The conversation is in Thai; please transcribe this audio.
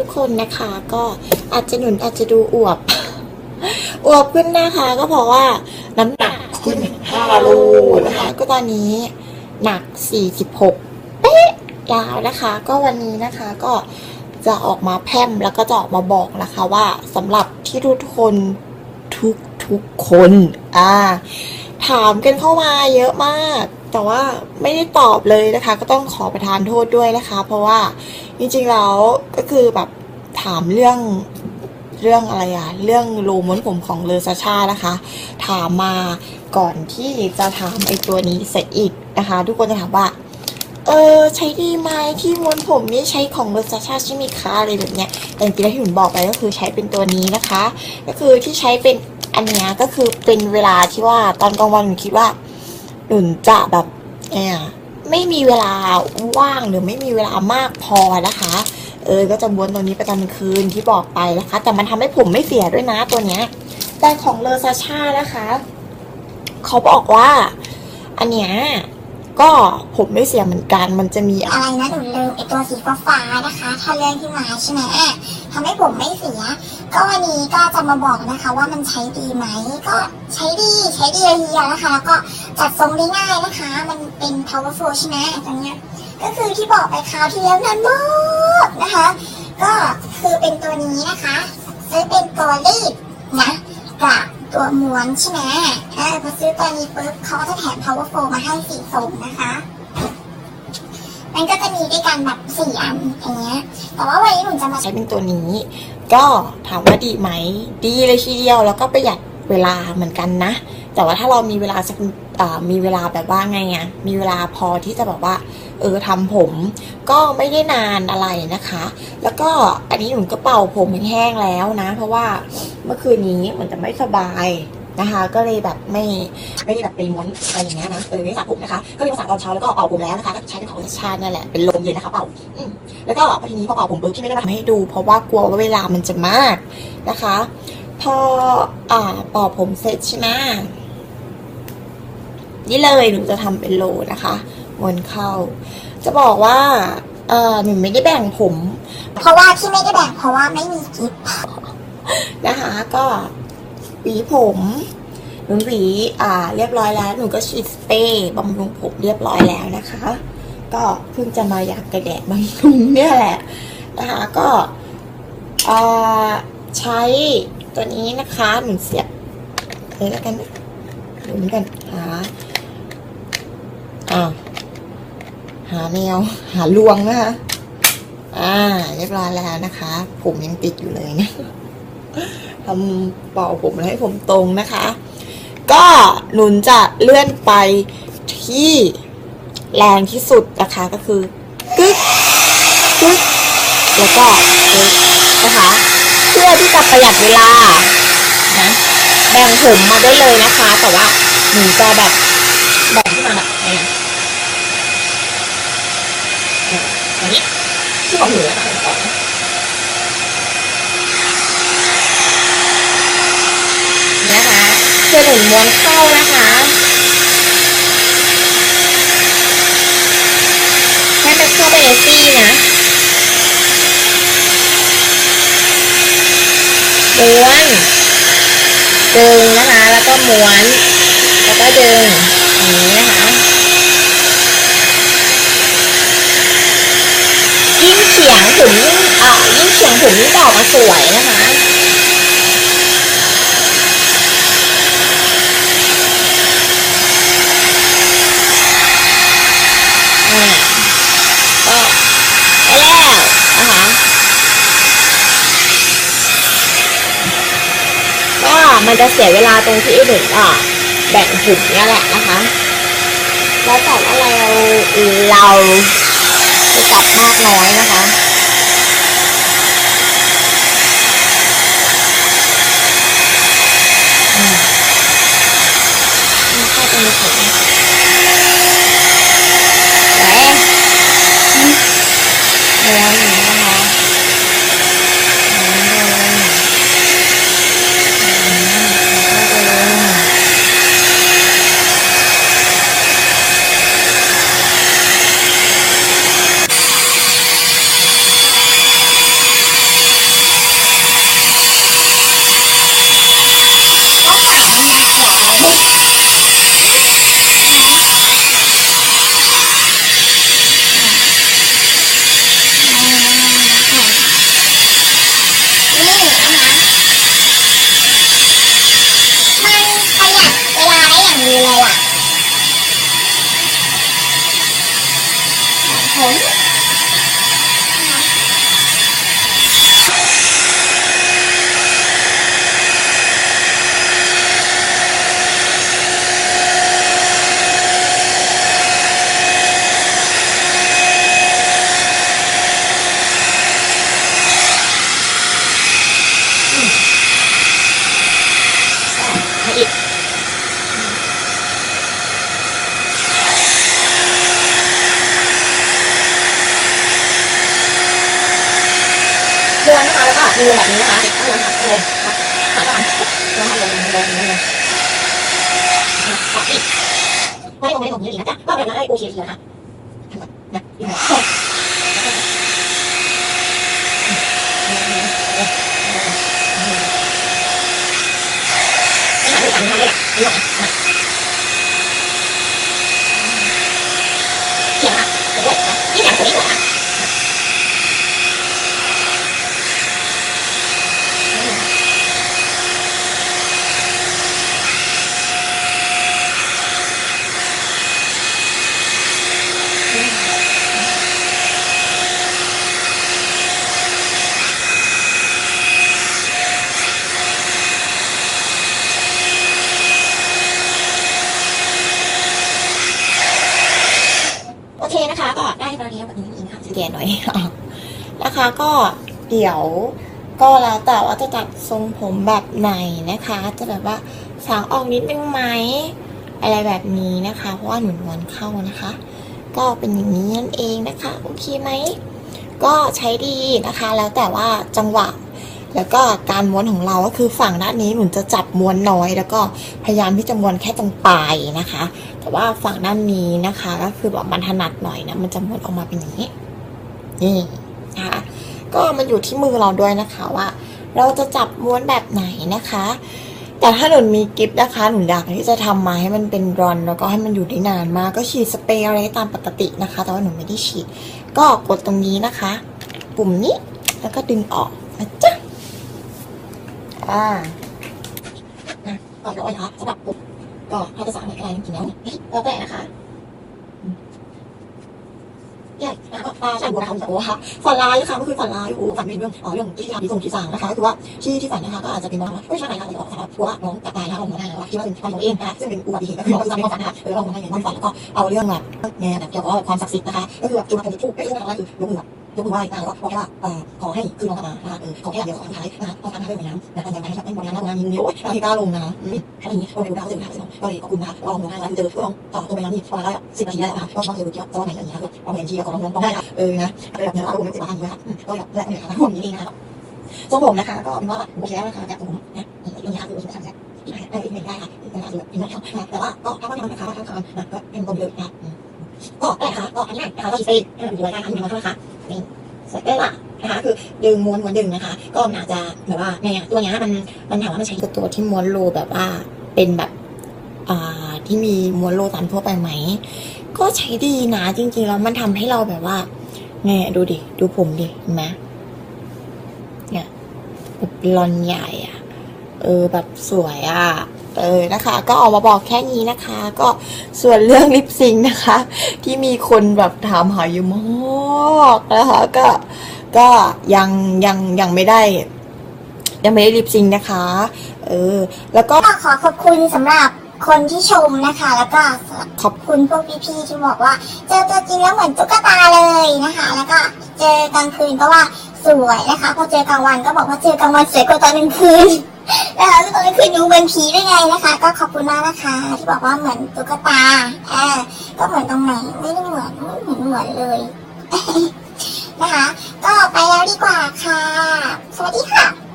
ทุกคนนะคะก็อาจจะหนุนอาจจะดูอวบ อวบขึ้นนะคะก็เพราะว่าน้ำหนักขึ้น5โลนะคะก็ตอนนี้หนัก 46 เป๊ะยาวนะคะ ก็วันนี้นะคะก็จะออกมาแพมแล้วก็จะออกมาบอกนะคะว่าสำหรับที่ทุกคนทุกทุกคนอ่าถามกันเข้ามาเยอะมาก แต่ว่าไม่ได้ตอบเลยนะคะ ก็ต้องขอประทานโทษด้วยนะคะ เพราะว่า จริงๆแล้วก็คือแบบถามเรื่องเรื่องอะไรอะเรื่องโลม้วนผมของเลอซาชานะคะ ถามมาก่อนที่จะถามไอ้ตัวนี้เสร็จอีกนะคะ ทุกคนจะถามว่า เออใช้ดีไหมที่ม้วนผมนี่ใช้ของเลอซาชาใช่ไหมคะอะไรแบบเนี้ยแต่จริงๆแล้วที่หนุนบอกไปก็คือใช้เป็นตัวนี้นะคะ ก็คือที่ใช้เป็นอันนี้ก็คือเป็นเวลาที่ว่าตอนกลางวันหนูคิดว่าหนุนจะแบบเนี่ย ไม่มีเวลาว่างหรือไม่มีเวลามากพอนะคะ เออก็จะม้วนตัวนี้ไปตอนกลางคืนที่บอกไปนะคะ แต่มันทำให้ผมไม่เสียด้วยนะตัวเนี้ยแต่ของเลอซาชานะคะเขาบอกว่า อันเนี้ยก็ผมไม่เสียเหมือนกัน มันจะมีอะไรนะหนูลืมไอตัวสีฟ้าๆนะคะ ถ้าเลื่อนขึ้นมาใช่ไหมทำให้ผมไม่เสีย ก็วันนี้ก็จะมาบอกนะคะ ว่ามันใช้ดีไหม ก็ใช้ดี ใช้ดีเลยทีเดียวนะคะ แล้วก็ จัดทรงได้ง่ายนะคะ มันเป็น powerful ใช่ไหมตรงเนี้ยก็คือที่บอกไปคราวที่แล้วนั้นมากนะคะ ก็คือเป็นตัวนี้นะคะซื้อเป็นตัวรีดนะกับตัวม้วนใช่ไหมเออพอซื้อตัวนี้ปุ๊บเขาจะแถม powerful มาให้สี่ทรงนะคะมันก็จะมีด้วยกันแบบสี่อันอย่างเงี้ย แต่ว่าวันนี้หนูจะมาใช้เป็นตัวนี้ ก็ถามว่าดีไหม ดีเลยทีเดียว แล้วก็ประหยัดเวลาเหมือนกันนะ แต่ว่าถ้าเรามีเวลาสัก มีเวลาแบบว่าไงอะมีเวลาพอที่จะแบบว่า เออทำผมก็ไม่ได้นานอะไรนะคะ แล้วก็อันนี้หนูก็เป่าผมแห้งแล้วนะ เพราะว่าเมื่อคืนนี้เหมือนจะไม่สบายนะคะ ก็เลยแบบไม่ไม่ได้แบบไปม้วนอะไรอย่างเงี้ยนะเออไม่ได้สระผมนะคะ ก็เลยมาสระตอนเช้าแล้วก็เป่าผมแล้วนะคะก็ใช้เป็นของชาตินั่นแหละเป็นลมเย็นนะคะเป่าแล้วก็พอทีนี้พอเป่าผมปุ๊บที่ไม่ได้มาทำให้ดู เพราะว่ากลัวว่าเวลามันจะมากนะคะ พออ่าเป่าผมเสร็จใช่ไหม นี่เลยหนูจะทำเป็นโลนะคะวนเข้า จะบอกว่าเออหนูไม่ได้แบ่งผม เพราะว่าที่ไม่ได้แบ่งเพราะว่าไม่มีกิฟต์นะคะ ก็หวีผมหนูหวีอ่า เรียบร้อยแล้วหนูก็ฉีดสเปรย์บำรุงผมเรียบร้อยแล้วนะคะ ก็เพิ่งจะมาอยากกระแดดบำรุงเนี่ยแหละนะคะก็อ่าใช้ตัวนี้นะคะหนูเสียบเลยแล้วกันหนุนกันหาอ่า หาแนว หาลวงนะคะอ่า เรียบร้อยแล้วนะคะ ผมยังติดอยู่เลยนะทำเป่าผมแล้วให้ผมตรงนะคะ ก็หนุนจะเลื่อนไปที่แรงที่สุดนะคะก็คือกึ๊กกึ๊กแล้วก็กึ๊กนะคะเพื่อที่จะประหยัดเวลานะแบ่งผมมาได้เลยนะคะ แต่ว่าหนูจะแบบแบ่งขึ้นมาแบบนี้นะอย่างนี้ที่ของห นะคะนะคะคือหนุนม้วนเข้านะคะให้มันเข้าไปในซี่นะม้วนดึงนะคะ แล้วก็ม้วน แล้วก็ดึงอย่างนี้นะคะ ยิ่ง เฉียงผมยิ่งอ่ายิ่งเฉียงผมยิ่งออกมาสวยนะคะอ่าก็ได้แล้วนะคะก็มันจะเสียเวลาตรงที่หนึ่งอะแบ่งถุงเนี่ยแหละนะคะ แล้วแต่ว่าเราเรา น้อยนะคะ อืมนี่เข้าไปในถุง แหมม้วนอย่างนี้นะคะม้วนเลยอืมแล้วก็ดึง มือแบบนี้นะคะก็ลงหักเลยหักก่อนลงหักลงลงลงลงหักอีกไม่ลงไม่ลงเยอะดีนะจ๊ะก็แบบนั้นให้โอเคทีนะคะนะอยู่ไหนไม่หันไม่หันไม่หันไม่หันเขียนอะเดี๋ยวด้วยนะที่แขนคนนี้ก่อนนะ โอเคนะคะ ก็ได้ตอนนี้แบบนี้เองค่ะสแกน หน่อยนะคะ ก็เดี๋ยวก็แล้วแต่ว่าจะตัดทรงผมแบบไหนนะคะ จะแบบว่าสางออกนิดนึงไหมอะไรแบบนี้นะคะ เพราะว่าหนุนวนเข้านะคะ ก็เป็นอย่างนี้นั่นเองนะคะ โอเคไหม ก็ใช้ดีนะคะ แล้วแต่ว่าจังหวะ แล้วก็การม้วนของเราก็คือฝั่งด้านนี้หนุนจะจับม้วนน้อย แล้วก็พยายามที่จะม้วนแค่ตรงปลายนะคะ แต่ว่าฝั่งด้านนี้นะคะ ก็คือแบบมันถนัดหน่อยนะ มันจะม้วนออกมาเป็นอย่างนี้ นี่นะคะก็มันอยู่ที่มือเราด้วยนะคะว่า เราจะจับม้วนแบบไหนนะคะ แต่ถ้าหนุนมีกิฟต์นะคะหนุนอยากที่จะทำมาให้มันเป็นรอน แล้วก็ให้มันอยู่ได้นานมากก็ฉีดสเปรย์อะไรตามปกตินะคะ แต่ว่าหนูไม่ได้ฉีด ก็กดตรงนี้นะคะ ปุ่มนี้แล้วก็ดึงออกนะจ๊ะอ่านะก่อนร้อยนะคะสำหรับปุ่มก็ถ้าจะสามารถอะไรจริงๆแล้วเนี่ยแล้วแต่นะคะอืมใหญ่นะ ก็ตาใช่บัวนะคะโอ้ค่ะฝันร้ายนะคะก็คือฝันร้ายโอ้ฝันเป็นเรื่องอ๋อเรื่องที่ทำที่ส่งที่สางนะคะคือว่าที่ที่ฝันนะคะก็อาจจะเป็นว่าไม่ใช่ไหนคะที่ออกนะคะกลัวว่าน้องจะตายนะคะลงมาได้แล้วคิดว่าเป็นความของเองนะคะซึ่งเป็นอุบัติเหตุก็คือเราจะทำในความฝันนะคะเออเราลงมาได้ในความฝันแล้วก็เอาเรื่องแบบแง่แบบเกี่ยวกับความศักดิ์สิทธิ์นะคะก็คือแบบจุดประทัดพูดไม่ใช่ว่าอะไรคือยกมือแบบ ยกมือไหว้นะคะแล้วก็บอกแค่ว่าขอให้คือน้องมานะคะเออขอแค่เดียวขอสุดท้ายนะคะต้องการให้เรื่องน้ำนะคะอย่างไรให้แบบไม่บริน้ำบริน้ำยิงเดียโอ้ยเราที่กล้าลงนะคะอืมแค่นี้ก็ไม่รู้ดาวเจอดาวเจอก็เลยขอบคุณนะคะเราลงได้แล้วเจอก็ลองต่อตรงไปแล้วนี่ประมาณได้สิบนาทีได้นะคะก็ต้องเจอเกี่ยวกับไหนอย่างเงี้ยค่ะเราเห็นที่ก็ลองลองได้ค่ะเออนะแบบนี้เราลงไม่สิบนาทีนะคะก็แบบแรกเนี่ยค่ะผมนี้เองนะคะทรงผมนะคะก็เป็นว่าโอเคแล้วนะคะจากผมนะอย่างนี้ค่ะคือผมสำคัญได้อีกหนึ่งได้ค่ะเป็นการแบบเป็นแบบแต่ว่าก็ถ้าว่าทำนะคะถ้าทำนก็เป็นตรงเลยนะก็ได้ค่ะก็อันนี้นะคะก็ฉีดไปดูรายการทำอยู่นะคะนี่ เสร็จแล้วนะคะคือดึงม้วนม้วนดึงนะคะ ก็อาจจะแบบว่าไงตัวนี้มันมันถามว่ามันใช้ตัวที่ม้วนโลแบบว่าเป็นแบบอ่าที่มีม้วนโลตามทั่วไปไหม ก็ใช้ดีนะจริงๆแล้วมันทำให้เราแบบว่าไงดูดิ ดูผมดิเห็นไหมเนี่ยแบบลอนใหญ่อะเออแบบสวยอะ เออนะคะ ก็ออกมาบอกแค่นี้นะคะ ก็ส่วนเรื่องลิปซิงค์นะคะ ที่มีคนแบบถามหาอยู่มากนะคะก็ก็ยังยังยังไม่ได้ยังไม่ได้ลิปซิงค์นะคะ เออ แล้วก็ก็ขอขอบคุณสำหรับคนที่ชมนะคะ แล้วก็ขอบคุณพวกพี่ๆที่บอกว่า เจอตัวจริงแล้วเหมือนตุ๊กตาเลยนะคะ แล้วก็เจอกลางคืนก็ว่าสวยนะคะ พอเจอกลางวันก็บอกว่าเจอกลางวันสวยกว่าตอนกลางคืน แล้วตอนกลางคืนดูเหมือนผีได้ไงนะคะ ก็ขอบคุณมากนะคะ ที่บอกว่าเหมือนตุ๊กตาอ่าก็เหมือนตรงไหนไม่ได้เหมือนไม่เหมือนเหมือนเลยนะคะ ก็ไปแล้วดีกว่าค่ะ สวัสดีค่ะ